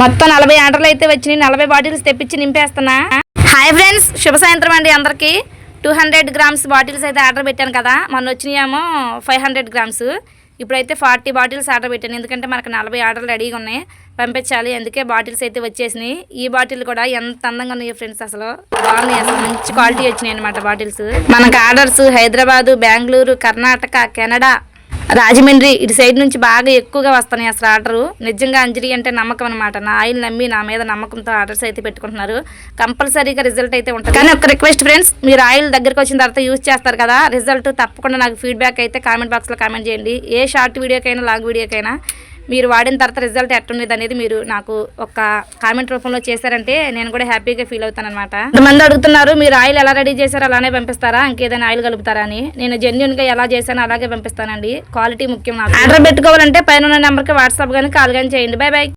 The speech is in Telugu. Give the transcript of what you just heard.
మొత్తం నలభై ఆర్డర్లు అయితే వచ్చినాయి. నలభై బాటిల్స్ తెప్పించి నింపేస్తున్నా. హాయ్ ఫ్రెండ్స్ శుభ సాయంత్రం అండి అందరికీ. టూ హండ్రెడ్ గ్రామ్స్ బాటిల్స్ అయితే ఆర్డర్ పెట్టాను కదా. మొన్న వచ్చినాయేమో ఫైవ్ హండ్రెడ్ గ్రామ్స్. ఇప్పుడైతే ఫార్టీ బాటిల్స్ ఆర్డర్ పెట్టాను. ఎందుకంటే మనకు నలభై ఆర్డర్లు రెడీగా ఉన్నాయి. పంపించాలి. అందుకే బాటిల్స్ అయితే వచ్చేసినాయి. ఈ బాటిల్ కూడా ఎంత అందంగా ఉన్నాయి ఫ్రెండ్స్ అసలు. బాగున్నాయి అసలు. మంచి క్వాలిటీ వచ్చినాయి అనమాట బాటిల్స్. మనకు ఆర్డర్స్ హైదరాబాదు బెంగళూరు కర్ణాటక కెనడా. రాజమండ్రి ఇటు సైడ్ నుంచి బాగా ఎక్కువగా వస్తున్నాయి అసలు ఆర్డర్. నిజంగా అంజలి అంటే నమ్మకం అనమాట నా ఆయిల్ నమ్మి నా మీద నమ్మకంతో ఆర్డర్స్ అయితే పెట్టుకుంటున్నారు. కంపల్సరీగా రిజల్ట్ అయితే ఉంటుంది. కానీ ఒక రిక్వెస్ట్ ఫ్రెండ్స్ మీరు ఆయిల్ దగ్గరకు వచ్చిన తర్వాత యూజ్ చేస్తారు కదా రిజల్ట్ తప్పకుండా నాకు ఫీడ్బ్యాక్ అయితే కామెంట్ బాక్స్లో కామెంట్ చేయండి. ఏ షార్ట్ వీడియోకైనా లాంగ్ వీడియోకైనా మీరు వాడిన తర్వాత రిజల్ట్ ఎట్టుండేది అనేది మీరు నాకు ఒక కామెంట్ రూపంలో చేశారంటే నేను కూడా హ్యాపీగా ఫీల్ అవుతాను అనమాట కొంతమంది అడుగుతున్నారు మీరు ఆయిల్ ఎలా రెడీ చేశారో? అలానే పంపిస్తారా? ఇంకేదైనా ఆయిల్ కలుపుతారా? అని. నేను జెన్యున్గా ఎలా చేశానో అలాగే పంపిస్తానండి. క్వాలిటీ ముఖ్యం నాకు. ఆర్డర్ పెట్టుకోవాలంటే పైన ఉన్న నెంబర్కి వాట్సాప్ కానీ కాల్ కానీ చేయండి. By by